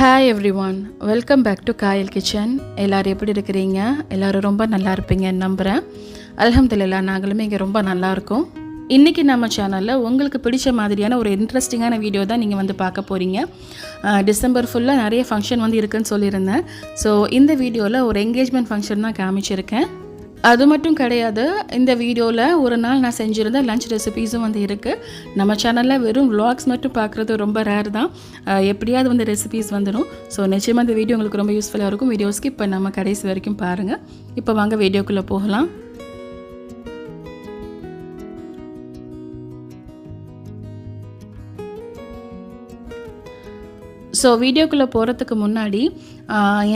Hi everyone welcome back to Kayal kitchen எல்லோரும் எப்படி இருக்கிறீங்க? எல்லோரும் ரொம்ப நல்லா இருப்பீங்கன்னு நம்புகிறேன் அல்ஹம்துலில்லாஹ் நாங்களுமே இங்கே ரொம்ப நல்லாயிருக்கோம் இன்றைக்கி நம்ம சேனலில் உங்களுக்கு பிடிச்ச மாதிரியான ஒரு இன்ட்ரெஸ்டிங்கான வீடியோ தான் நீங்கள் வந்து பார்க்க போகிறீங்க டிசம்பர் ஃபுல்லாக நிறைய ஃபங்க்ஷன் வந்து இருக்குன்னு சொல்லியிருந்தேன். ஸோ இந்த வீடியோவில் ஒரு என்கேஜ்மெண்ட் ஃபங்க்ஷன் தான் காமிச்சிருக்கேன். அது மட்டும் கிடையாது இந்த வீடியோவில் ஒரு நாள் நான் செஞ்சுருந்த லஞ்ச் ரெசிபீஸும் வந்து இருக்குது நம்ம சேனலில் வெறும் விளாக்ஸ் மட்டும் பார்க்குறது ரொம்ப ரேர் தான். எப்படியாவது வந்து ரெசிபீஸ் வந்துடும் ஸோ நிச்சயமாக இந்த வீடியோ உங்களுக்கு ரொம்ப யூஸ்ஃபுல்லாக இருக்கும். வீடியோ ஸ்கிப் நம்ம கடைசி வரைக்கும் பாருங்கள் இப்போ வாங்க வீடியோக்குள்ளே போகலாம். ஸோ வீடியோக்குள்ளே போகிறதுக்கு முன்னாடி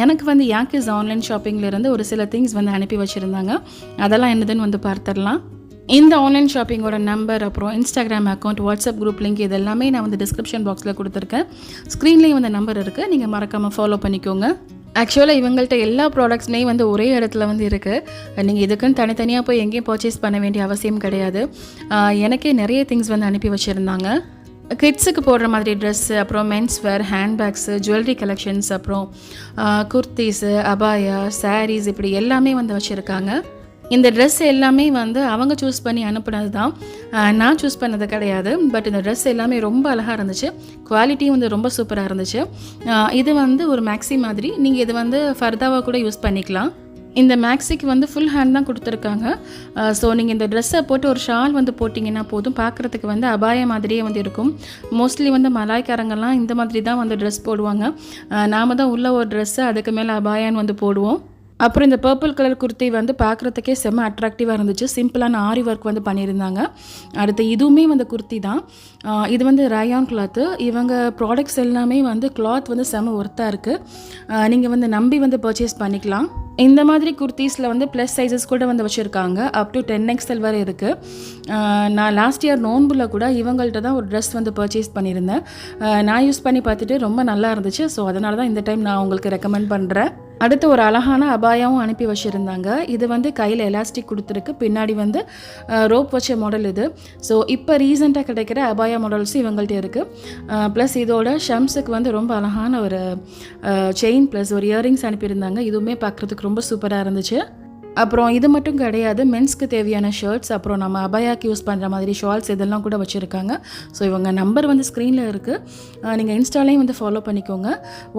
எனக்கு வந்து யாக்கிஸ் ஆன்லைன் ஷாப்பிங்லேருந்து ஒரு சில திங்ஸ் வந்து அனுப்பி வச்சுருந்தாங்க. அதெல்லாம் என்னதுன்னு வந்து பார்த்துடலாம். இந்த ஆன்லைன் ஷாப்பிங்கோட நம்பர் அப்புறம் Instagram account WhatsApp group link இது எல்லாமே நான் வந்து டிஸ்கிரிப்ஷன் பாக்ஸில் கொடுத்துருக்கேன். ஸ்க்ரீன்லேயும் வந்து நம்பர் இருக்குது நீங்கள் மறக்காமல் ஃபாலோ பண்ணிக்கோங்க. ஆக்சுவலாக இவங்கள்ட்ட எல்லா ப்ராடக்ட்ஸ்மே வந்து ஒரே இடத்துல வந்து இருக்குது நீங்கள் இதுக்குன்னு தனித்தனியாக போய் எங்கேயும் பர்ச்சேஸ் பண்ண வேண்டிய அவசியம் கிடையாது. எனக்கே நிறைய திங்ஸ் வந்து அனுப்பி வச்சுருந்தாங்க. கிட்ஸுக்கு போடுற மாதிரி ட்ரெஸ்ஸு அப்புறம் men's wear handbags jewellery collections அப்புறம் குர்த்திஸு அபாயா சாரீஸ் இப்படி எல்லாமே வந்து வச்சுருக்காங்க. இந்த ட்ரெஸ் எல்லாமே வந்து அவங்க சூஸ் பண்ணி அனுப்புனது தான் நான் சூஸ் பண்ணது கிடையாது. பட் இந்த ட்ரெஸ் எல்லாமே ரொம்ப அழகாக இருந்துச்சு. குவாலிட்டியும் வந்து ரொம்ப சூப்பராக இருந்துச்சு. இது வந்து ஒரு மேக்ஸி மாதிரி. நீங்கள் இது வந்து ஃபர்தாவாக கூட யூஸ் பண்ணிக்கலாம். இந்த மேக்ஸிக்கு வந்து ஃபுல் ஹேண்ட் தான் கொடுத்துருக்காங்க. ஸோ நீங்கள் இந்த ட்ரெஸ்ஸை போட்டு ஒரு ஷால் வந்து போட்டிங்கன்னா போதும். பார்க்குறதுக்கு வந்து அபாய மாதிரியே வந்து இருக்கும். மோஸ்ட்லி வந்து மலாய்க்காரங்கெல்லாம் இந்த மாதிரி தான் வந்து ட்ரெஸ் போடுவாங்க. நாம் தான் உள்ள ஒரு ட்ரெஸ்ஸை அதுக்கு மேலே அபாயான்னு வந்து போடுவோம். அப்புறம் இந்த பர்பிள் கலர் குர்த்தி வந்து பார்க்குறதுக்கே செம்ம அட்ராக்டிவாக இருந்துச்சு. சிம்பிளான ஆரி ஒர்க் வந்து பண்ணியிருந்தாங்க. அடுத்து இதுவுமே வந்து குர்த்தி தான். இது வந்து ரயான் கிளாத்து இவங்க ப்ராடக்ட்ஸ் எல்லாமே வந்து கிளாத் வந்து செம்ம ஒர்த்தாக இருக்குது நீங்கள் வந்து நம்பி வந்து பர்ச்சேஸ் பண்ணிக்கலாம். இந்த மாதிரி குர்த்தீஸில் வந்து ப்ளஸ் சைஸஸ் கூட வந்து வச்சுருக்காங்க. அப் டு டென் எக்ஸ்எல் வரை இருக்குது நான் லாஸ்ட் இயர் நோன்புல கூட இவங்கள்ட்ட தான் ஒரு ட்ரெஸ் வந்து பர்ச்சேஸ் பண்ணியிருந்தேன். நான் யூஸ் பண்ணி பார்த்துட்டு ரொம்ப நல்லா இருந்துச்சு. ஸோ அதனால தான் இந்த டைம் நான் உங்களுக்கு ரெக்கமெண்ட் பண்ணுறேன் அடுத்து ஒரு அழகான அபாயாவும் அனுப்பி வச்சுருந்தாங்க. இது வந்து கையில் எலாஸ்டிக் கொடுத்துருக்கு. பின்னாடி வந்து ரோப் வச்ச மாடல் இது. ஸோ இப்போ ரீசெண்டாக கிடைக்கிற அபாயா மாடல்ஸும் இவங்கள்ட்ட இருக்குது ப்ளஸ் இதோட ஷம்ஸுக்கு வந்து ரொம்ப அழகான ஒரு செயின் ப்ளஸ் ஒரு இயரிங்ஸ் அனுப்பியிருந்தாங்க. இதுவுமே பார்க்குறதுக்கு ரொம்ப சூப்பராக இருந்துச்சு. அப்புறம் இது மட்டும் கிடையாது மென்ஸ்க்கு தேவையான ஷர்ட்ஸ் அப்புறம் நம்ம அபாயாக்கு யூஸ் பண்ணுற மாதிரி ஷால்ஸ் இதெல்லாம் கூட வச்சுருக்காங்க. ஸோ இவங்க நம்பர் வந்து ஸ்க்ரீனில் இருக்குது நீங்கள் இன்ஸ்டாலையும் வந்து ஃபாலோ பண்ணிக்கோங்க.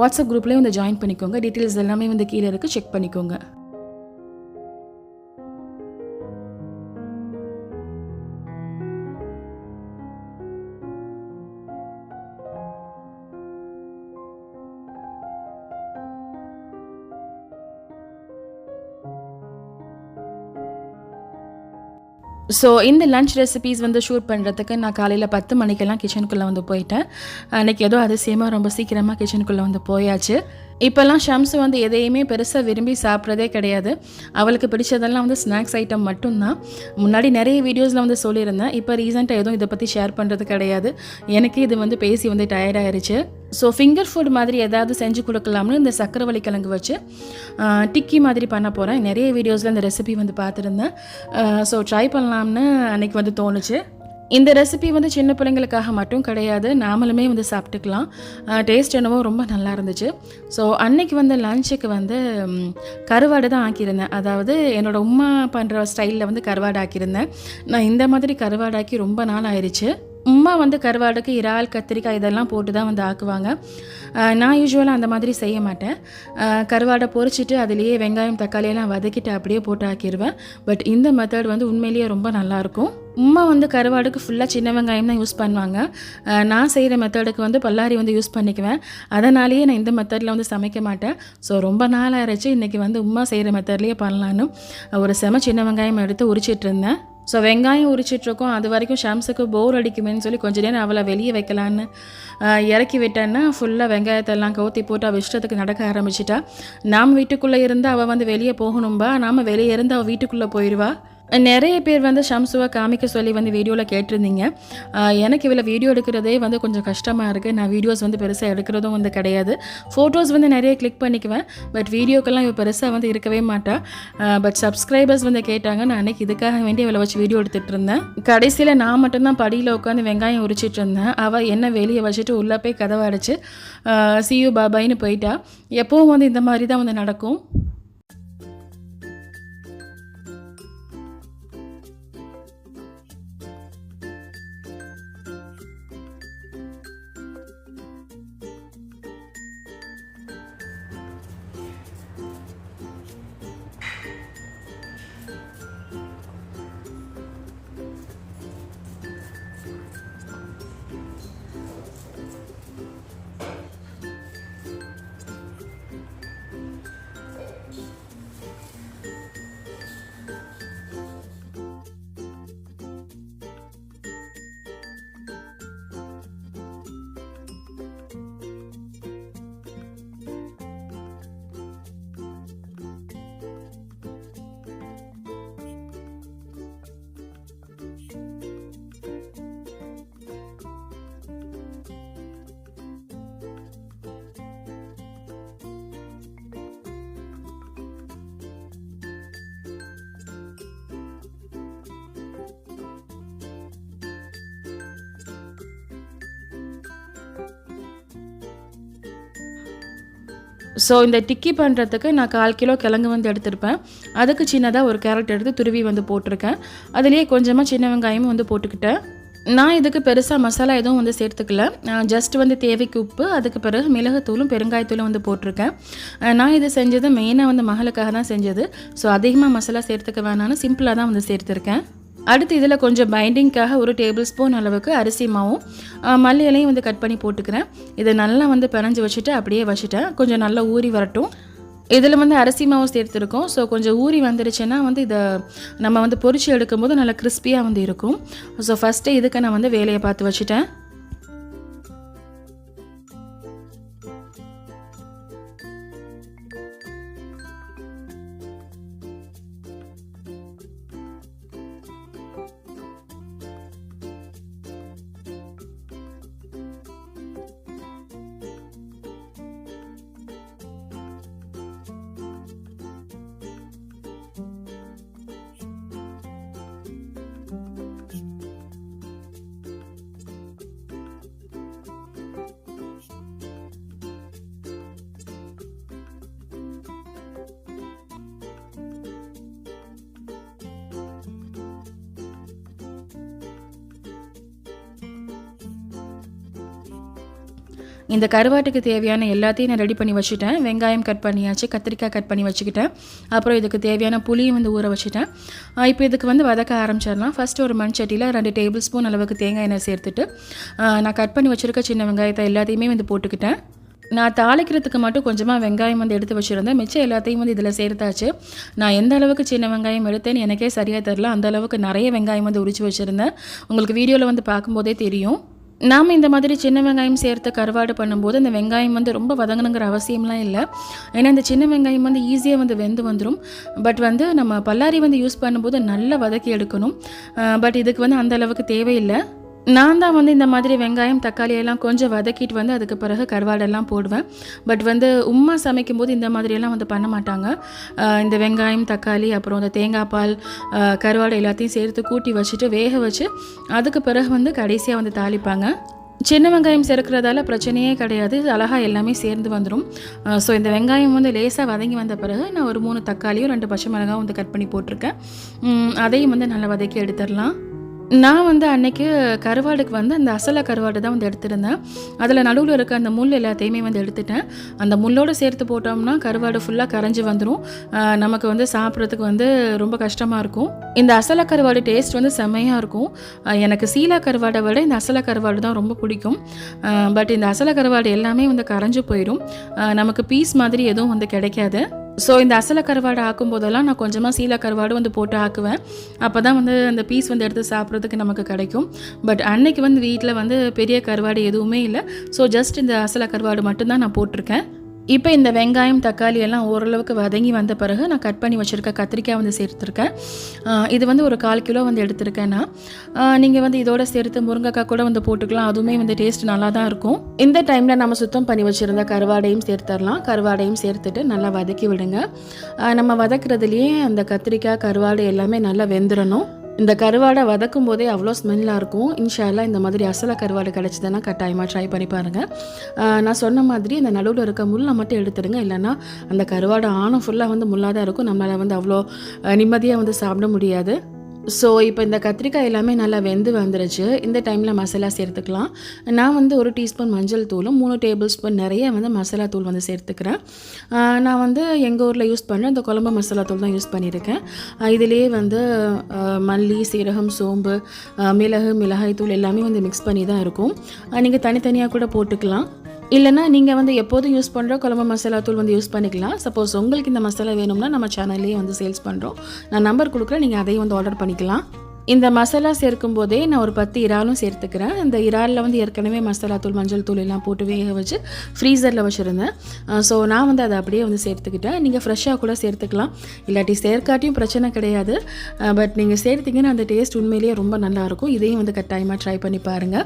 வாட்ஸ்அப் குரூப்லேயும் வந்து ஜாயின் பண்ணிக்கோங்க. டீட்டெயில்ஸ் எல்லாமே வந்து கீழே இருக்குது செக் பண்ணிக்கோங்க. ஸோ இந்த லஞ்ச் ரெசிபீஸ் வந்து ஷூட் பண்ணுறதுக்கு நான் காலையில் பத்து மணிக்கெல்லாம் கிச்சனுக்குள்ளே வந்து போயிட்டேன். அன்றைக்கி ஏதோ அதிசயமாக ரொம்ப சீக்கிரமாக கிச்சனுக்குள்ளே வந்து போயாச்சு. இப்போல்லாம் ஷம்ஸ் வந்து எதையுமே பெருசாக விரும்பி சாப்பிட்றதே கிடையாது. அவளுக்கு பிடிச்சதெல்லாம் வந்து ஸ்நாக்ஸ் ஐட்டம் மட்டும்தான். முன்னாடி நிறைய வீடியோஸில் வந்து சொல்லியிருந்தேன். இப்போ ரீசெண்டாக எதுவும் இதை பற்றி ஷேர் பண்ணுறது கிடையாது. எனக்கு இது வந்து பேசி வந்து டயர்டாயிருச்சு ஸோ ஃபிங்கர் ஃபுட் மாதிரி ஏதாவது செஞ்சு கொடுக்கலாம்னு இந்த சக்கரவள்ளி கிழங்கு வச்சு டிக்கி மாதிரி பண்ண போகிறேன் நிறைய வீடியோஸில் இந்த ரெசிபி வந்து பார்த்துருந்தேன். ஸோ ட்ரை பண்ணலாம்னு அன்றைக்கி வந்து தோணுச்சு. இந்த ரெசிபி வந்து சின்ன பிள்ளைங்களுக்காக மட்டும் கிடையாது. நாமளுமே வந்து சாப்பிட்டுக்கலாம். டேஸ்ட் என்னவோ ரொம்ப நல்லா இருந்துச்சு. ஸோ அன்னைக்கு வந்து லஞ்சுக்கு வந்து கருவாடு தான் ஆக்கியிருந்தேன். அதாவது என்னோடய உமா பண்ணுற ஸ்டைலில் வந்து கருவாடு ஆக்கியிருந்தேன். நான் இந்த மாதிரி கருவாடாக்கி ரொம்ப நாள் ஆயிடுச்சு உமா வந்து கருவாடுக்கு இறால் கத்திரிக்காய் இதெல்லாம் போட்டு தான் வந்து ஆக்குவாங்க. நான் யூஸ்வலாக அந்த மாதிரி செய்ய மாட்டேன். கருவாடை பொறிச்சிட்டு அதுலேயே வெங்காயம் தக்காளியெல்லாம் வதக்கிட்டு அப்படியே போட்டு ஆக்கிடுவேன் பட் இந்த மெத்தட் வந்து உண்மையிலேயே ரொம்ப நல்லாயிருக்கும். உமா வந்து கருவாடுக்கு ஃபுல்லாக சின்ன வெங்காயம் தான் யூஸ் பண்ணுவாங்க. நான் செய்கிற மெத்தடுக்கு வந்து பல்லாரி வந்து யூஸ் பண்ணிக்குவேன். அதனாலேயே நான் இந்த மெத்தடில் வந்து சமைக்க மாட்டேன். ஸோ ரொம்ப நாள் ஆயிடுச்சு இன்றைக்கி வந்து உமா செய்கிற மெத்தட்லேயே பண்ணலான்னு ஒரு செம சின்ன வெங்காயம் எடுத்து உரிச்சிட்டு இருந்தேன். ஸோ வெங்காயம் உரிச்சிட்ருக்கோம். அது வரைக்கும் ஷாம்ஸுக்கு போர் அடிக்குமேன்னு சொல்லி கொஞ்ச நேரம் அவளை வெளியே வைக்கலான்னு இறக்கி விட்டேன்னா ஃபுல்லாக வெங்காயத்தெல்லாம் கவுத்தி போட்டு அவள் இஷ்டத்துக்கு நடக்க ஆரம்பிச்சிட்டா. நாம் வீட்டுக்குள்ளே இருந்து அவள் வந்து வெளியே போகணும்பா. நாம் வெளியே இருந்து அவள் வீட்டுக்குள்ளே போயிடுவா. நிறைய பேர் வந்து ஷம்சுவை காமிக்க சொல்லி வந்து வீடியோவில் கேட்டிருந்தீங்க. எனக்கு இவ்வளோ வீடியோ எடுக்கிறதே வந்து கொஞ்சம் கஷ்டமாக இருக்குது நான் வீடியோஸ் வந்து பெருசாக எடுக்கிறதும் வந்து கிடையாது. ஃபோட்டோஸ் வந்து நிறைய கிளிக் பண்ணிக்குவேன். பட் வீடியோக்கெல்லாம் இவள் பெருசாக வந்து இருக்கவே மாட்டா. பட் சப்ஸ்கிரைபர்ஸ் வந்து கேட்டாங்க. நான் அன்னைக்கு இதுக்காக வேண்டி இவளை வச்சு வீடியோ எடுத்துகிட்டு இருந்தேன். கடைசியில் நான் மட்டும்தான் படியில் உட்காந்து வெங்காயம் உரிச்சிட்டு இருந்தேன். அவள் என்ன வெளியே வச்சுட்டு உள்ளே போய் கதவை அடைச்சி சியூ பாபாயின்னு போயிட்டா. எப்பவும் வந்து இந்த மாதிரி தான் வந்து நடக்கும். ஸோ இந்த டிக்கி பண்ணுறதுக்கு நான் கால் கிலோ கிழங்கு வந்து எடுத்திருப்பேன். அதுக்கு சின்னதாக ஒரு கேரட் எடுத்து துருவி வந்து போட்டிருக்கேன். அதுலேயே கொஞ்சமாக சின்ன வெங்காயமும் வந்து போட்டுக்கிட்டேன். நான் இதுக்கு பெருசாக மசாலா எதுவும் வந்து சேர்த்துக்கல. ஜஸ்ட் வந்து தேவைக்கு உப்பு அதுக்கு பிறகு மிளகுத்தூளும் பெருங்காயத்தூளும் வந்து போட்டிருக்கேன். நான் இது செஞ்சது மெயினாக வந்து மகளுக்காக தான் செஞ்சது. ஸோ அதிகமாக மசாலா சேர்த்துக்க வேணாம்னு சிம்பிளாக தான் வந்து சேர்த்துருக்கேன். அடுத்து இதில் கொஞ்சம் பைண்டிங்க்காக ஒரு டேபிள் ஸ்பூன் அளவுக்கு அரிசி மாவும் மல்லி இலையும் வந்து கட் பண்ணி போட்டுக்கிறேன். இதை நல்லா வந்து பிணைஞ்சு வச்சுட்டு அப்படியே வச்சுட்டேன். கொஞ்சம் நல்லா ஊறி வரட்டும். இதில் வந்து அரிசி மாவு சேர்த்துருக்கோம். ஸோ கொஞ்சம் ஊறி வந்துருச்சுன்னா வந்து இதை நம்ம வந்து பொரிச்சு எடுக்கும்போது நல்லா கிறிஸ்பியாக வந்து இருக்கும். ஸோ ஃபஸ்ட்டு இதுக்கு நான் வந்து வேலையை பார்த்து வச்சுட்டேன். இந்த கருவாட்டுக்கு தேவையான எல்லாத்தையும் நான் ரெடி பண்ணி வச்சுட்டேன். வெங்காயம் கட் பண்ணியாச்சு கத்திரிக்காய் கட் பண்ணி வச்சுக்கிட்டேன். அப்புறம் இதுக்கு தேவையான புளியும் வந்து ஊற வச்சுட்டேன். இப்போ இதுக்கு வந்து வதக்க ஆரம்பிச்சிடலாம். ஃபஸ்ட்டு ஒரு மண் சட்டியில் ரெண்டு டேபிள் ஸ்பூன் அளவுக்கு தேங்காய் எண்ணெய் சேர்த்துட்டு நான் கட் பண்ணி வச்சுருக்க சின்ன வெங்காயத்தை எல்லாத்தையுமே வந்து போட்டுக்கிட்டேன். நான் தாளிக்கிறதுக்கு மட்டும் கொஞ்சமாக வெங்காயம் வந்து எடுத்து வச்சுருந்தேன். மிச்சம் எல்லாத்தையும் வந்து இதில் சேர்த்தாச்சு. நான் எந்த அளவுக்கு சின்ன வெங்காயம் எடுத்தேன்னு எனக்கே சரியாக தெரில அந்த அளவுக்கு நிறைய வெங்காயம் வந்து உரிச்சு வச்சுருந்தேன். உங்களுக்கு வீடியோவில் வந்து பார்க்கும்போதே தெரியும். நாம் இந்த மாதிரி சின்ன வெங்காயம் சேர்த்து கருவாடு பண்ணும்போது அந்த வெங்காயம் வந்து ரொம்ப வதங்கணுங்கிற அவசியம்லாம் இல்லை. ஏன்னா இந்த சின்ன வெங்காயம் வந்து ஈஸியாக வந்து வெந்து வந்துடும் பட் வந்து நம்ம பல்லாரி வந்து யூஸ் பண்ணும்போது நல்லா வதக்கி எடுக்கணும். பட் இதுக்கு வந்து அந்த அளவுக்கு தேவையில்லை. நான் தான் வந்து இந்த மாதிரி வெங்காயம் தக்காளி எல்லாம் கொஞ்சம் வதக்கிட்டு வந்து அதுக்கு பிறகு கருவாடெல்லாம் போடுவேன். பட் வந்து உம்மா சமைக்கும் போது இந்த மாதிரியெல்லாம் வந்து பண்ண மாட்டாங்க. இந்த வெங்காயம் தக்காளி அப்புறம் இந்த தேங்காய் பால் கருவாடை எல்லாத்தையும் சேர்த்து கூட்டி வச்சுட்டு வேக வச்சு அதுக்கு பிறகு வந்து கடைசியாக வந்து தாளிப்பாங்க. சின்ன வெங்காயம் சேர்க்கிறதால பிரச்சனையே கிடையாது. அழகாக எல்லாமே சேர்ந்து வந்துடும் ஸோ இந்த வெங்காயம் வந்து லேசாக வதங்கி வந்த பிறகு நான் ஒரு மூணு தக்காளியும் ரெண்டு பச்சை மிளகாயும் வந்து கட் பண்ணி போட்டிருக்கேன். அதையும் வந்து நல்லா வதக்கி எடுத்துடலாம். நான் வந்து அன்னைக்கு கருவாடுக்கு வந்து அந்த அசலை கருவாடு தான் வந்து எடுத்திருந்தேன். அதில் நடுவில் இருக்க அந்த முள் எல்லாத்தையுமே வந்து எடுத்துட்டேன். அந்த முள்ளோடு சேர்த்து போட்டோம்னா கருவாடு ஃபுல்லாக கரைஞ்சி வந்துடும் நமக்கு வந்து சாப்பிட்றதுக்கு வந்து ரொம்ப கஷ்டமாக இருக்கும். இந்த அசலை கருவாடு டேஸ்ட் வந்து செம்மையாக இருக்கும். எனக்கு சீலா கருவாடை விட இந்த அசலை கருவாடு தான் ரொம்ப பிடிக்கும். பட் இந்த அசலை கருவாடு எல்லாமே வந்து கரைஞ்சு போயிடும் நமக்கு பீஸ் மாதிரி எதுவும் வந்து கிடைக்காது. ஸோ இந்த அசலை கருவாடு ஆக்கும் போதெல்லாம் நான் கொஞ்சமாக சீலை கருவாடு வந்து போட்டு ஆக்குவேன். அப்போ தான் வந்து அந்த பீஸ் வந்து எடுத்து சாப்பிட்றதுக்கு நமக்கு கிடைக்கும். பட் அன்னைக்கு வந்து வீட்டில் வந்து பெரிய கருவாடு எதுவுமே இல்லை. ஸோ ஜஸ்ட் இந்த அசலை கருவாடு மட்டும்தான் நான் போட்டிருக்கேன். இப்போ இந்த வெங்காயம் தக்காளி எல்லாம் ஓரளவுக்கு வதங்கி வந்த பிறகு நான் கட் பண்ணி வச்சுருக்க கத்திரிக்காய் வந்து சேர்த்துருக்கேன். இது வந்து ஒரு கால் கிலோ வந்து எடுத்திருக்கேன்னா நீங்கள் வந்து இதோட சேர்த்து முருங்கைக்காய் கூட வந்து போட்டுக்கலாம். அதுவுமே வந்து டேஸ்ட் நல்லா தான் இருக்கும். இந்த டைமில் நம்ம சுத்தம் பண்ணி வச்சுருந்த கருவாடையும் சேர்த்துடலாம் கருவாடையும் சேர்த்துட்டு நல்லா வதக்கி விடுங்க. நம்ம வதக்குறதுலேயே அந்த கத்திரிக்காய் கருவாடை எல்லாமே நல்லா வெந்துடணும் இந்த கருவாடை வதக்கும் போதே அவ்வளோ ஸ்மெல்லாக இருக்கும். இன்ஷால்லா இந்த மாதிரி அசல கருவாடு கிடச்சிதுன்னா கட்டாயமாக ட்ரை பண்ணி பாருங்கள் நான் சொன்ன மாதிரி இந்த நடுவில் இருக்க முல்லை மட்டும் எடுத்துடுங்க. இல்லைன்னா அந்த கருவாடு ஆணம் ஃபுல்லாக வந்து முள்ளாக தான் இருக்கும். நம்மளால் வந்து அவ்வளோ நிம்மதியாக வந்து சாப்பிட முடியாது. ஸோ இப்போ இந்த கத்திரிக்காய் எல்லாமே நல்லா வெந்து வந்துருச்சு. இந்த டைமில் மசாலா சேர்த்துக்கலாம். நான் வந்து ஒரு டீஸ்பூன் மஞ்சள் தூளும் மூணு டேபிள் ஸ்பூன் நிறைய வந்து மசாலா தூள் வந்து சேர்த்துக்கிறேன். நான் வந்து எங்கள் ஊரில் யூஸ் பண்ண இந்த குழம்பு மசாலா தூள் தான் யூஸ் பண்ணியிருக்கேன். ஆஹ் இதுலேயே வந்து மல்லி சீரகம் சோம்பு மிளகு மிளகாய் தூள் எல்லாமே வந்து மிக்ஸ் பண்ணி தான் இருக்கும். நீங்கள் தனித்தனியாக கூட போட்டுக்கலாம். இல்லைனா நீங்கள் வந்து எப்போதும் யூஸ் பண்ணுற குழம்பு மசாலா தூள் வந்து யூஸ் பண்ணிக்கலாம். சப்போஸ் உங்களுக்கு இந்த மசாலா வேணும்னா நம்ம சேனல்லேயே வந்து சேல்ஸ் பண்ணுறோம் நான் நம்பர் கொடுக்குறேன் நீங்கள் அதையும் வந்து ஆர்டர் பண்ணிக்கலாம். இந்த மசாலா சேர்க்கும் போதே நான் ஒரு பத்து இறாலும் சேர்த்துக்கிறேன். இந்த இறாலில் வந்து ஏற்கனவே மசாலா தூள் மஞ்சள் தூள் எல்லாம் போட்டு வேக வச்சு ஃப்ரீசரில் வச்சுருந்தேன். ஸோ நான் வந்து அதை அப்படியே வந்து சேர்த்துக்கிட்டேன். நீங்கள் ஃப்ரெஷ்ஷாக கூட சேர்த்துக்கலாம். இல்லாட்டி சேர்க்காட்டியும் பிரச்சனை கிடையாது. பட் நீங்கள் சேர்த்திங்கன்னா அந்த டேஸ்ட் உண்மையிலேயே ரொம்ப நல்லாயிருக்கும் இதையும் வந்து கட்டாயமாக ட்ரை பண்ணி பாருங்கள்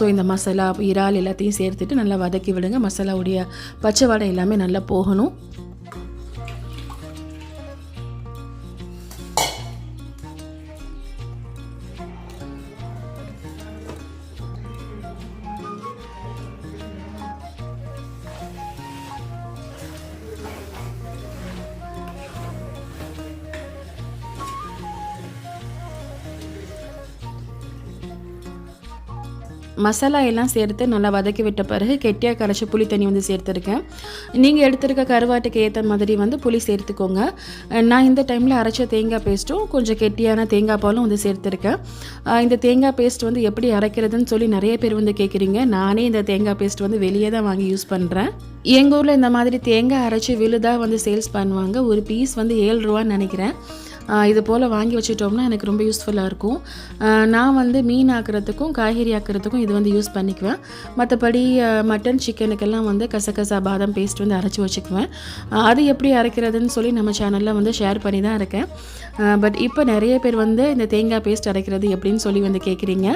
ஸோ இந்த மசாலா இறால் எல்லாத்தையும் சேர்த்துட்டு நல்லா வதக்கி விடுங்க. மசாலாவுடைய பச்சை வடை எல்லாமே நல்லா போகணும். மசாலா எல்லாம் சேர்த்து நல்லா வதக்கி விட்ட பிறகு கெட்டியாக கரைச்சி புளி தண்ணி வந்து சேர்த்துருக்கேன். நீங்கள் எடுத்திருக்க கருவாட்டுக்கு ஏற்ற மாதிரி வந்து புளி சேர்த்துக்கோங்க. நான் இந்த டைமில் அரைச்ச தேங்காய் பேஸ்ட்டும் கொஞ்சம் கெட்டியான தேங்காய் பாலும் வந்து சேர்த்துருக்கேன். இந்த தேங்காய் பேஸ்ட் வந்து எப்படி அரைக்கிறதுன்னு சொல்லி நிறைய பேர் வந்து கேட்குறீங்க நானே இந்த தேங்காய் பேஸ்ட் வந்து வெளியே தான் வாங்கி யூஸ் பண்ணுறேன் எங்கள் ஊரில் இந்த மாதிரி தேங்காய் அரைச்சி விழுதாக வந்து சேல்ஸ் பண்ணுவாங்க. ஒரு பீஸ் வந்து ஏழு ரூபான்னு நினைக்கிறேன். இது போல் வாங்கி வச்சுட்டோம்னா எனக்கு ரொம்ப யூஸ்ஃபுல்லாக இருக்கும். நான் வந்து மீன் ஆக்கிறதுக்கும் காய்கறி ஆக்கிறதுக்கும் இது வந்து யூஸ் பண்ணிக்குவேன். மற்றபடி மட்டன் சிக்கனுக்கெல்லாம் வந்து கசகசா பாதாம் பேஸ்ட் வந்து அரைச்சி வச்சுக்குவேன். அது எப்படி அரைக்கிறதுன்னு சொல்லி நம்ம சேனலில் வந்து ஷேர் பண்ணி தான் இருக்கேன் பட் இப்போ நிறைய பேர் வந்து இந்த தேங்காய் பேஸ்ட் அரைக்கிறது எப்படின்னு சொல்லி வந்து கேட்குறீங்க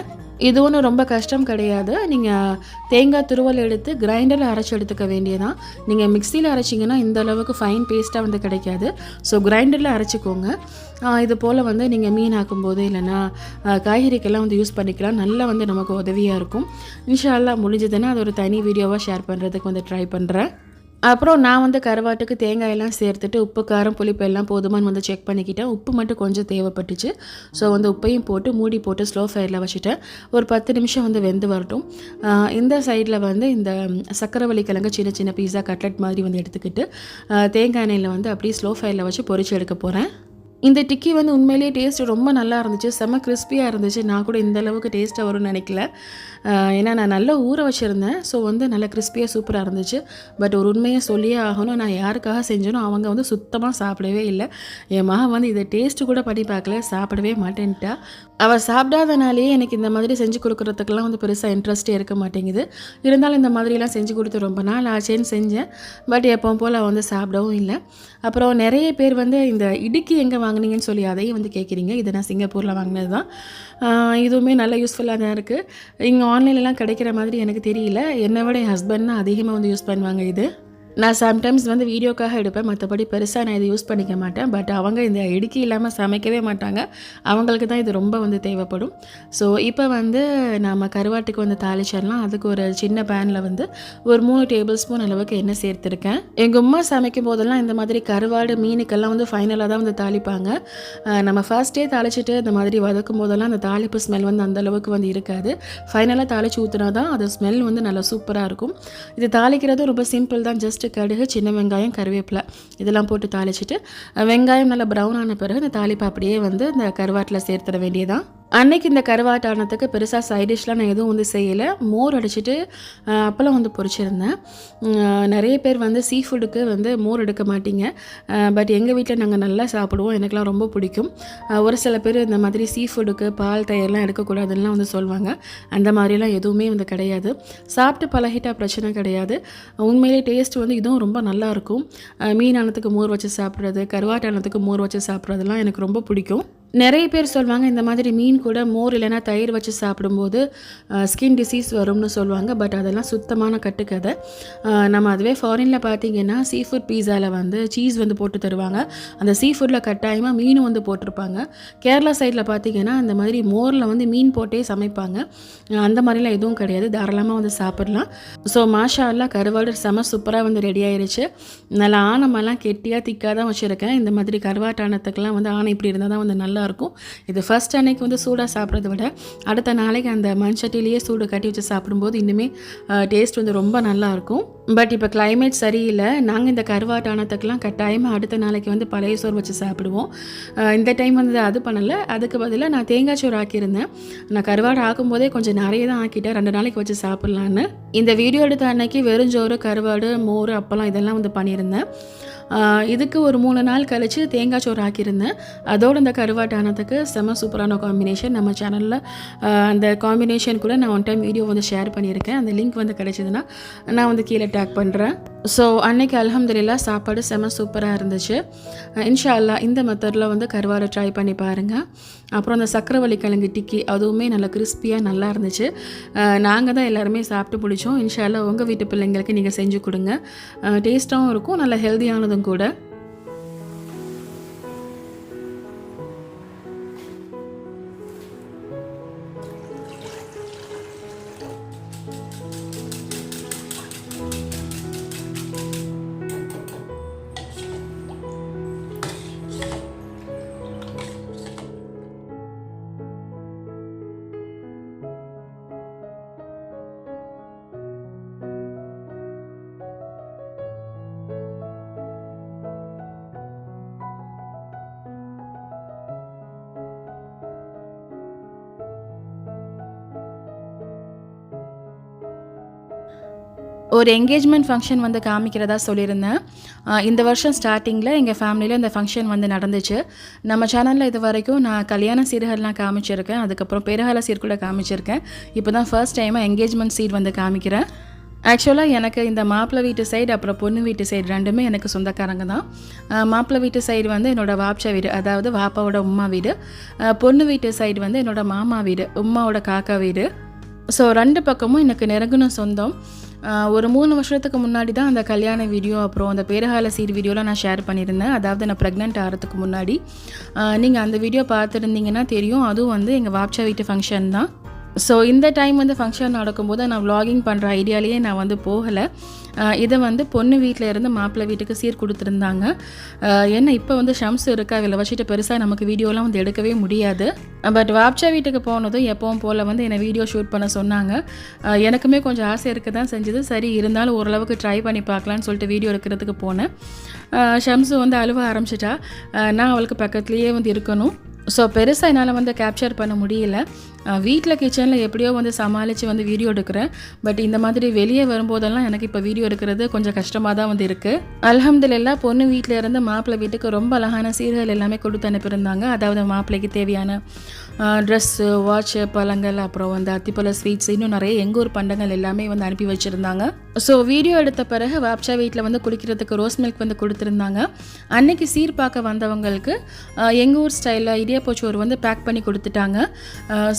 இது ஒன்றும் ரொம்ப கஷ்டம் கிடையாது. நீங்கள் தேங்காய் துருவல் எடுத்து கிரைண்டரில் அரைச்சி எடுத்துக்க வேண்டியதான் நீங்கள் மிக்சியில் அரைச்சிங்கன்னா இந்த அளவுக்கு ஃபைன் பேஸ்ட்டாக வந்து கிடைக்காது. ஸோ கிரைண்டரில் அரைச்சிக்கோங்க. இது போல் வந்து நீங்கள் மீன் ஆக்கும்போது இல்லைன்னா காய்கறிக்கெல்லாம் வந்து யூஸ் பண்ணிக்கலாம். நல்லா வந்து நமக்கு உதவியாக இருக்கும். இன்ஷால்லாம் முடிஞ்சதுன்னா அது ஒரு தனி வீடியோவாக ஷேர் பண்ணுறதுக்கு வந்து ட்ரை பண்ணுறேன் அப்புறம் நான் வந்து கருவாட்டுக்கு தேங்காயெல்லாம் சேர்த்துட்டு உப்பு காரம் புளிப்பு எல்லாம் போதுமான்னு வந்து செக் பண்ணிக்கிட்டேன். உப்பு மட்டும் கொஞ்சம் தேவைப்பட்டுச்சு. ஸோ வந்து உப்பையும் போட்டு மூடி போட்டு ஸ்லோ ஃபயரில் வச்சுட்டேன். ஒரு பத்து நிமிஷம் வந்து வெந்து வரட்டும். இந்த சைடில் வந்து இந்த சக்கரவள்ளி கிழங்கு சின்ன சின்ன பீஸா கட்லெட் மாதிரி வந்து எடுத்துக்கிட்டு தேங்காய் எண்ணெயில் வந்து அப்படியே ஸ்லோ ஃபயரில் வச்சு பொரிச்சு எடுக்க போகிறேன் இந்த டிக்கி வந்து உண்மையிலேயே டேஸ்ட் ரொம்ப நல்லா இருந்துச்சு. செம்ம கிறிஸ்பியாக இருந்துச்சு. நான் கூட இந்த அளவுக்கு டேஸ்ட்டாக வரும்னு நினைக்கல. ஏன்னா நான் நல்லா ஊற வச்சுருந்தேன். ஸோ வந்து நல்லா கிறிஸ்பியாக சூப்பராக இருந்துச்சு. பட் ஒரு உண்மையை சொல்லியே ஆகணும். நான் யாருக்காக செஞ்சேனோ அவங்க வந்து சுத்தமாக சாப்பிடவே இல்லை. என் மகன் வந்து இதை டேஸ்ட்டு கூட பண்ணி பார்க்கல. சாப்பிடவே மாட்டேன்ட்டா. அவள் சாப்பிடாதனாலேயே எனக்கு இந்த மாதிரி செஞ்சு கொடுக்குறதுக்கெல்லாம் வந்து பெருசாக இன்ட்ரெஸ்ட்டே இருக்க மாட்டேங்குது. இருந்தாலும் இந்த மாதிரிலாம் செஞ்சு கொடுத்து ரொம்ப நாள் ஆச்சேன்னு செஞ்சேன். பட் எப்போ போல் வந்து சாப்பிடவும் இல்லை. அப்புறம் நிறைய பேர் வந்து இந்த இடுக்கி எங்கே வாங்குனீங்கன்னு சொல்லி அதையும் வந்து கேட்குறீங்க இதை நான் சிங்கப்பூரில் வாங்கினது தான் இதுவுமே நல்ல யூஸ்ஃபுல்லாக தான் இருக்குது இங்கே ஆன்லைன்லலாம் கிடைக்கிற மாதிரி எனக்கு தெரியல. என்னை விட என் ஹஸ்பண்ட் தான் அதிகமாக வந்து யூஸ் பண்ணுவாங்க இது. நான் சம்டைம்ஸ் வந்து வீடியோக்காக எடுப்பேன். மற்றபடி பெருசாக நான் இதை யூஸ் பண்ணிக்க மாட்டேன். பட் அவங்க இந்த இடுக்கி இல்லாமல் சமைக்கவே மாட்டாங்க. அவங்களுக்கு தான் இது ரொம்ப வந்து தேவைப்படும். ஸோ இப்போ வந்து நம்ம கருவாட்டுக்கு வந்து தாளிச்சிடலாம். அதுக்கு ஒரு சின்ன பேனில் வந்து ஒரு மூணு டேபிள் ஸ்பூன் அளவுக்கு எண்ணெய் சேர்த்துருக்கேன். எங்கள் அம்மா சமைக்கும் போதெல்லாம் இந்த மாதிரி கருவாடு மீனுக்கெல்லாம் வந்து ஃபைனலாக தான் வந்து தாளிப்பாங்க. நம்ம ஃபர்ஸ்டே தாளிச்சிட்டு இந்த மாதிரி வதக்கும் போதெல்லாம் அந்த தாளிப்பு ஸ்மெல் வந்து அந்தளவுக்கு வந்து இருக்காது. ஃபைனலாக தாளிச்சு ஊற்றினா தான் அது ஸ்மெல் வந்து நல்லா சூப்பராக இருக்கும். இது தாளிக்கிறது ரொம்ப சிம்பிள் தான். ஜஸ்ட் கடுகு சின்ன வெங்காயம் கருவேப்பிலை இதெல்லாம் போட்டு தாளிச்சிட்டு வெங்காயம் நல்லா ப்ரௌன் ஆன பிறகு இந்த தாளிப்பு அப்படியே வந்து இந்த கருவாட்டில் சேர்த்துட வேண்டியதான் அன்னைக்கு இந்த கருவாட்டானத்துக்கு பெருசாக சைடிஷ்லாம் நான் எதுவும் வந்து செய்யலை. மோர் அடிச்சிட்டு அஹ், அப்பளம் வந்து பொரிச்சிருந்தேன். நிறைய பேர் வந்து சீ ஃபுட்டுக்கு வந்து மோர் எடுக்க மாட்டீங்க. பட் எங்கள் வீட்டில் நாங்கள் நல்லா சாப்பிடுவோம். எனக்குலாம் ரொம்ப பிடிக்கும். ஒரு சில பேர் இந்த மாதிரி சீ ஃபுட்டுக்கு பால் தயிர்லாம் எடுக்கக்கூடாதுலாம் வந்து சொல்லுவாங்க அந்த மாதிரிலாம் எதுவுமே வந்து கிடையாது. சாப்பிட்டு பழகிட்டா பிரச்சனை கிடையாது. உண்மையிலே டேஸ்ட் வந்து இதுவும் ரொம்ப நல்லாயிருக்கும். மீன் அன்னத்துக்கு மோர் வச்சு சாப்பிட்றது கருவாட்டு அன்னத்துக்கு மோர் வச்சு சாப்பிட்றதுலாம் எனக்கு ரொம்ப பிடிக்கும். நிறைய பேர் சொல்லுவாங்க இந்த மாதிரி மீன் கூட மோர் இல்லைன்னா தயிர் வச்சு சாப்பிடும்போது ஸ்கின் டிசீஸ் வரும்னு சொல்லுவாங்க பட் அதெல்லாம் சுத்தமான கட்டுக்கதை நம்ம அதுவே ஃபாரினில் பார்த்தீங்கன்னா சீ ஃபுட் பீஸாவில் வந்து சீஸ் வந்து போட்டு தருவாங்க. அந்த சீ ஃபுட்டில் கட்டாயமாக மீனும் வந்து போட்டிருப்பாங்க. கேரளா சைடில் பார்த்தீங்கன்னா அந்த மாதிரி மோரில் வந்து மீன் போட்டே சமைப்பாங்க. அந்த மாதிரிலாம் எதுவும் கிடையாது. தாராளமாக வந்து சாப்பிட்லாம். ஸோ மாஷா அல்லா கருவாடு செம சூப்பராக வந்து ரெடி ஆயிடுச்சு நல்லா ஆனமெல்லாம் கெட்டியாக திக்காக தான் வச்சுருக்கேன். இந்த மாதிரி கருவாட்டானத்துக்கெல்லாம் வந்து ஆணை இப்படி இருந்தால் தான் வந்து நல்லாயிருக்கும் இது ஃபஸ்ட் அன்னைக்கு வந்து சூடாக சாப்பிட்றத விட அடுத்த நாளைக்கு அந்த மண்சட்டிலேயே சூடு கட்டி வச்சு சாப்பிடும்போது இன்னுமே டேஸ்ட் வந்து ரொம்ப நல்லாயிருக்கும் பட் இப்போ கிளைமேட் சரியில்லை. நாங்கள் இந்த கருவாட்டானத்துக்கெலாம் கட்டாயமாக அடுத்த நாளைக்கு வந்து பழைய சோறு வச்சு சாப்பிடுவோம். இந்த டைம் வந்து அது பண்ணலை. அதுக்கு பதிலாக நான் தேங்காய் சோறு ஆக்கியிருந்தேன். நான் கருவாடு ஆக்கும்போதே கொஞ்சம் நிறைய தான் ஆக்கிட்டேன். ரெண்டு நாளைக்கு வச்சு சாப்பிட்லான்னு. இந்த வீடியோ எடுத்த அன்னைக்கு வெறுஞ்சோறு கருவாடு மோர் அப்பளம் இதெல்லாம் வந்து பண்ணியிருந்தேன். இதுக்கு ஒரு மூணு நாள் கழித்து தேங்காய் சோறு ஆக்கியிருந்தேன். அதோடு இந்த கருவாட்டானத்துக்கு செம சூப்பரான காம்பினேஷன் நம்ம சேனலில் அந்த காம்பினேஷன் கூட நான் ஒன் டைம் வீடியோ வந்து ஷேர் பண்ணியிருக்கேன். அந்த லிங்க் வந்து கிடைச்சதுன்னா நான் வந்து கீழே டேக் பண்ணுறேன் ஸோ அன்னைக்கு அலமதுல்லா சாப்பாடு செம சூப்பராக இருந்துச்சு. அஹ் இன்ஷா இந்த மெத்தடில் வந்து கருவாடை ட்ரை பண்ணி பாருங்கள் அப்புறம் அந்த சக்கரவள்ளி கிழங்கு டிக்கி அதுவுமே நல்லா கிறிஸ்பியாக நல்லா இருந்துச்சு. நாங்கள் தான் எல்லாருமே சாப்பிட்டு பிடிச்சோம். இன்ஷா உங்கள் வீட்டு பிள்ளைங்களுக்கு நீங்கள் செஞ்சு கொடுங்க. டேஸ்ட்டாகவும் இருக்கும். நல்லா ஹெல்த்தியானதும் கூட ஒரு என்கேஜ்மெண்ட் ஃபங்க்ஷன் வந்து காமிக்கிறதா சொல்லியிருந்தேன். இந்த வருஷம் ஸ்டார்டிங்கில் எங்கள் ஃபேமிலியில் இந்த ஃபங்க்ஷன் வந்து நடந்துச்சு. நம்ம சேனலில் இது வரைக்கும் நான் கல்யாண சீர்கள்லாம் காமிச்சிருக்கேன். அதுக்கப்புறம் பெருகால சீர்கூட காமிச்சிருக்கேன். இப்போ தான் ஃபர்ஸ்ட் டைமாக என்கேஜ்மெண்ட் சீர் வந்து காமிக்கிறேன். ஆக்சுவலாக எனக்கு இந்த மாப்பிள்ளை வீட்டு சைடு அப்புறம் பொண்ணு வீட்டு சைடு ரெண்டுமே எனக்கு சொந்தக்காரங்க தான். மாப்பிள்ளை வீட்டு சைடு வந்து என்னோட வாப்சா வீடு அதாவது வாப்பாவோட உம்மா வீடு. பொண்ணு வீட்டு சைடு வந்து என்னோட மாமா வீடு உமாவோட காக்கா வீடு. ஸோ ரெண்டு பக்கமும் எனக்கு நெருங்கின சொந்தம். ஒரு மூணு வருஷத்துக்கு முன்னாடி தான் அந்த கல்யாண வீடியோ அப்புறம் அந்த பேரகால சீர் வீடியோலாம் நான் ஷேர் பண்ணியிருந்தேன். அதாவது நான் ப்ரெக்னென்ட் ஆகிறதுக்கு முன்னாடி. நீங்கள் அந்த வீடியோ பார்த்துருந்தீங்கன்னா தெரியும். அதுவும் வந்து எங்கள் வாப்சா வீட்டு ஃபங்க்ஷன் தான். ஸோ இந்த டைம் வந்து ஃபங்க்ஷன் நடக்கும்போது நான் வ்ளாகிங் பண்ணுற ஐடியாலேயே நான் வந்து போகலை. இதை வந்து பொண்ணு வீட்டில் இருந்து மாப்பிள்ளை வீட்டுக்கு சீர் கொடுத்துருந்தாங்க. ஏன்னா இப்போ வந்து ஷம்ஸ் இருக்கா? இதில் வச்சுட்டு பெருசாக நமக்கு வீடியோலாம் வந்து எடுக்கவே முடியாது. பட் வாப்சா வீட்டுக்கு போனதும் எப்பவும் போல் வந்து என்னை வீடியோ ஷூட் பண்ண சொன்னாங்க. எனக்குமே கொஞ்சம் ஆசை இருக்க தான் செஞ்சது. சரி இருந்தாலும் ஓரளவுக்கு ட்ரை பண்ணி பார்க்கலான்னு சொல்லிட்டு வீடியோ எடுக்கிறதுக்கு போனேன். ஷம்ஸு வந்து அழுவ ஆரம்பிச்சிட்டா. நான் அவளுக்கு பக்கத்துலேயே வந்து இருக்கணும். ஸோ பெருசாக என்னால் வந்து கேப்சர் பண்ண முடியல. வீட்டில் கிச்சனில் எப்படியோ வந்து சமாளித்து வந்து வீடியோ எடுக்கிறேன். பட் இந்த மாதிரி வெளியே வரும்போதெல்லாம் எனக்கு இப்போ வீடியோ எடுக்கிறது கொஞ்சம் கஷ்டமாக தான் வந்து இருக்குது அல்ஹம்துலில்லா பொண்ணு வீட்டில் இருந்து மாப்பிள்ளை வீட்டுக்கு ரொம்ப அழகான சீர்கள் எல்லாமே கொடுத்து அனுப்பியிருந்தாங்க. அதாவது மாப்பிள்ளைக்கு தேவையான ட்ரெஸ்ஸு வாட்சு பழங்கள் அப்புறம் வந்து அத்திப்பழ ஸ்வீட்ஸ் இன்னும் நிறைய எங்கள் ஊர் பண்டங்கள் எல்லாமே வந்து அனுப்பி வச்சுருந்தாங்க. ஸோ வீடியோ எடுத்த பிறகு வாப்சா வீட்டில் வந்து குடிக்கிறதுக்கு ரோஸ் மில்க் வந்து கொடுத்துருந்தாங்க. அன்னைக்கு சீர் பார்க்க வந்தவங்களுக்கு எங்கள் ஊர் ஸ்டைலில் இடியாப்போச்சோறு வந்து பேக் பண்ணி கொடுத்துட்டாங்க.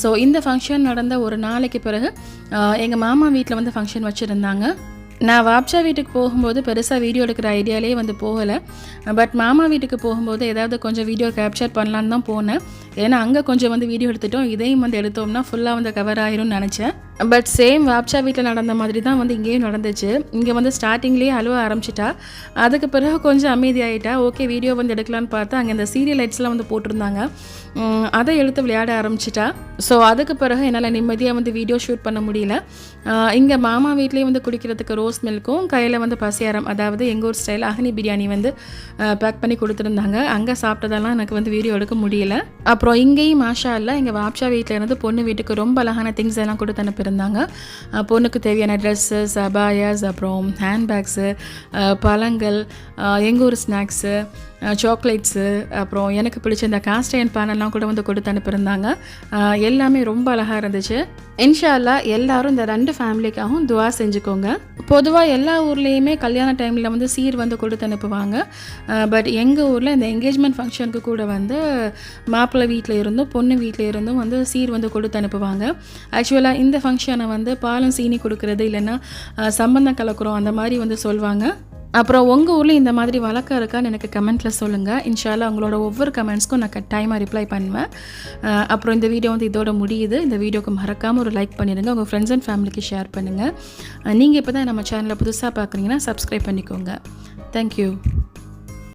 ஸோ இந்த ஃபங்க்ஷன் நடந்த ஒரு நாளைக்கு பிறகு எங்கள் மாமா வீட்டில் வந்து ஃபங்க்ஷன் வச்சுருந்தாங்க. நான் வாப்சா வீட்டுக்கு போகும்போது பெருசாக வீடியோ எடுக்கிற ஐடியாலே வந்து போகலை. பட் மாமா வீட்டுக்கு போகும்போது ஏதாவது கொஞ்சம் வீடியோ கேப்சர் பண்ணலான்னு தான் போனேன். ஏன்னா அங்கே கொஞ்சம் வந்து வீடியோ எடுத்துட்டோம். இதையும் வந்து எடுத்தோம்னா ஃபுல்லாக வந்து கவர் ஆயிரும்னு நினச்சேன். பட் சேம் வாப்சா வீட்டில் நடந்த மாதிரி தான் வந்து இங்கேயும் நடந்துச்சு. இங்கே வந்து ஸ்டார்டிங்லேயே அழுவ ஆரம்பிச்சிட்டா. அதுக்கு பிறகு கொஞ்சம் அமைதியாகிட்டா ஓகே வீடியோ வந்து எடுக்கலான்னு பார்த்தா அங்கே இந்த சீரியல் லைட்ஸ்லாம் வந்து போட்டிருந்தாங்க. அதை எடுத்து விளையாட ஆரம்பிச்சிட்டா. ஸோ அதுக்கு பிறகு என்னால் நிம்மதியாக வந்து வீடியோ ஷூட் பண்ண முடியல. இங்கே மாமா வீட்லேயே வந்து குடிக்கிறதுக்கு ரோஸ் மில்க்கும் கையில் வந்து பசியாரம் அதாவது எங்கள் ஊர் ஸ்டைல் அகனி பிரியாணி வந்து பேக் பண்ணி கொடுத்துருந்தாங்க. அங்கே சாப்பிட்டதெல்லாம் எனக்கு வந்து வீடியோ எடுக்க முடியல. அப்புறம் இங்கேயும் மாஷா இல்லை எங்கள் வாப்ஷா வீட்டில் இருந்து பொண்ணு வீட்டுக்கு ரொம்ப அழகான திங்ஸ் எல்லாம் கொடுத்து அனுப்பியிருந்தாங்க. பொண்ணுக்கு தேவையான ட்ரெஸ்ஸஸ் அபாயாஸ் அப்புறம் ஹேண்ட்பேக்ஸு பழங்கள் எங்கள் ஊர் ஸ்நாக்ஸு சாக்லேட்ஸு அப்புறம் எனக்கு பிடிச்ச இந்த காஸ்ட் பேனெல்லாம் கூட வந்து கொடுத்து அனுப்பியிருந்தாங்க. எல்லாமே ரொம்ப அழகாக இருந்துச்சு. இன்ஷால்லா எல்லாரும் இந்த ரெண்டு ஃபேமிலிக்காகவும் துவா செஞ்சுக்கோங்க. பொதுவாக எல்லா ஊர்லேயுமே கல்யாண டைமில் வந்து சீர் வந்து கொடுத்து அனுப்புவாங்க. பட் எங்கள் ஊரில் இந்த என்கேஜ்மெண்ட் ஃபங்க்ஷனுக்கு கூட வந்து மாப்பிள்ளை வீட்டில் இருந்தும் பொண்ணு வீட்டில் இருந்தும் வந்து சீர் வந்து கொடுத்து அனுப்புவாங்க. ஆக்சுவலாக இந்த ஃபங்க்ஷனை வந்து பாலும் சீனி கொடுக்கறது இல்லைன்னா சம்பந்தம் கலக்குறோம் அந்த மாதிரி வந்து சொல்லுவாங்க அப்புறம் உங்கள் ஊரில் இந்த மாதிரி வழக்கம் இருக்கான்னு எனக்கு கமெண்ட்டில் சொல்லுங்கள் இன்ஷால்லா உங்களோட ஒவ்வொரு கமெண்ட்ஸ்க்கும் நான் கட்டாயமாக ரிப்ளை பண்ணுவேன். அப்புறம் இந்த வீடியோ வந்து இதோட முடியுது. இந்த வீடியோக்கு மறக்காமல் ஒரு லைக் பண்ணிடுங்க உங்கள் ஃப்ரெண்ட்ஸ் அண்ட் ஃபேமிலிக்கு ஷேர் பண்ணுங்கள் நீங்கள் இப்போ தான் நம்ம சேனலை புதுசாக பார்க்குறீங்கன்னா சப்ஸ்கிரைப் பண்ணிக்கோங்க. தேங்க்யூ